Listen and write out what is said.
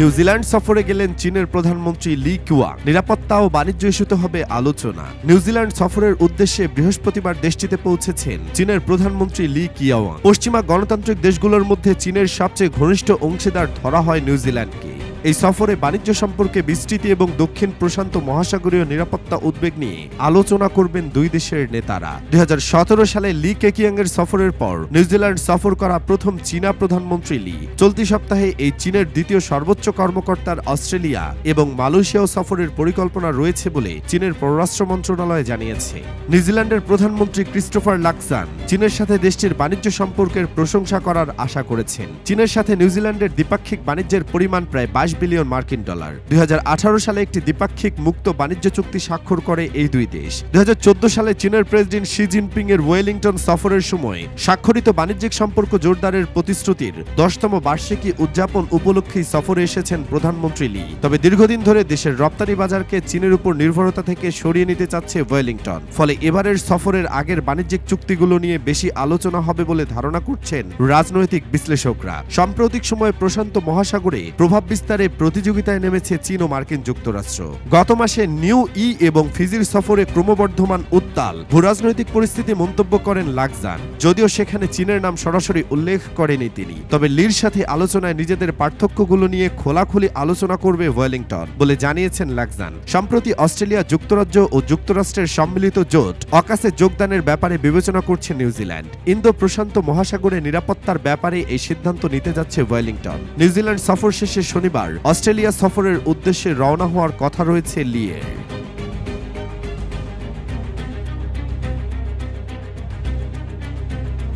New Zealand সফরে গেলেন চীনের প্রধানমন্ত্রী লি কুয়া। নিরাপত্তা ও বাণিজ্য ইস্যুতে হবে আলোচনা। নিউজিল্যান্ড সফরের উদ্দেশ্যে বৃহস্পতিবার দেশটিতে পৌঁছেছেন চীনের প্রধানমন্ত্রী লি কিয়াওয়াং। পশ্চিমা গণতান্ত্রিক দেশগুলোর মধ্যে চীনের সবচেয়ে ঘনিষ্ঠ অংশীদার ধরা হয় নিউজিল্যান্ডকে। এই সফরে বাণিজ্য সম্পর্কে বিস্তৃতি এবং দক্ষিণ প্রশান্ত মহাসাগরীয় নিরাপত্তা উদ্বেগ নিয়ে আলোচনা করবেন দুই দেশের নেতারা। দুই সালে লি কেকিয়াং এর সফরের পর নিউজিল্যান্ড সফর করা প্রথম চীনা প্রধানমন্ত্রী লি। চলতি সপ্তাহে এই চীনের দ্বিতীয় সর্বোচ্চ কর্মকর্তার অস্ট্রেলিয়া এবং মালয়েশিয়াও সফরের পরিকল্পনা রয়েছে বলে চীনের পররাষ্ট্র মন্ত্রণালয় জানিয়েছে। নিউজিল্যান্ডের প্রধানমন্ত্রী ক্রিস্টোফার লাকসান চীনের সাথে দেশটির বাণিজ্য সম্পর্কের প্রশংসা করার আশা করেছেন। চীনের সাথে নিউজিল্যান্ডের দ্বিপাক্ষিক বাণিজ্যের পরিমাণ প্রায় বাইশ বিলিয়ন মার্কিন ডলার। দুই হাজার আঠারো সালে একটি দ্বিপাক্ষিক মুক্ত বাণিজ্য চুক্তি স্বাক্ষর করে এই দুই দেশ। দুই হাজার চোদ্দ সালে চীনের প্রেসিডেন্ট শি জিনপিং এর ওয়েলিংটন সফরের সময় স্বাক্ষরিত বাণিজ্যিক সম্পর্ক জোরদারের প্রতিশ্রুতির দশতম বার্ষিকী উদযাপন উপলক্ষেই সফরে এসেছেন প্রধানমন্ত্রী লি। তবে দীর্ঘদিন ধরে দেশের রপ্তানি বাজারকে চীনের উপর নির্ভরতা থেকে সরিয়ে নিতে চাচ্ছে ওয়েলিংটন। ফলে এবারের সফরের আগের বাণিজ্যিক চুক্তিগুলো নিয়ে বেশি আলোচনা হবে বলে ধারণা করছেন রাজনৈতিক বিশ্লেষকরা। সাম্প্রতিক সময়ে প্রশান্ত মহাসাগরে প্রভাব বিস্তারে প্রতিযোগিতায় নেমেছে চীন ও মার্কিন যুক্তরাষ্ট্র। গত মাসে নিউ ই এবং ফিজির সফরে ক্রমবর্ধমান উত্তাল। ভূরাজনৈতিক পরিস্থিতি মন্তব্য করেন লাকজান। যদিও সেখানে চীনের নাম সরাসরি উল্লেখ করেনি তিনি। তবে লির সাথে আলোচনায় নিজেদের পার্থক্যগুলো নিয়ে খোলাখুলি আলোচনা করবে ওয়েলিংটন বলে জানিয়েছেন লাকজান। সম্প্রতি অস্ট্রেলিয়া যুক্তরাজ্য ও যুক্তরাষ্ট্রের সম্মিলিত জোট অকাশে যোগদানের ব্যাপারে বিবেচনা করছে নিউজিল্যান্ড ইন্দো প্রশান্ত মহাসাগরে নিরাপত্তার ব্যাপারে এই সিদ্ধান্ত নিতে যাচ্ছে ওয়েলিংটন। নিউজিল্যান্ড সফর শেষে শনিবার অস্ট্রেলিয়া সফরের উদ্দেশ্যে রওনা হওয়ার কথা রয়েছে লিয়ের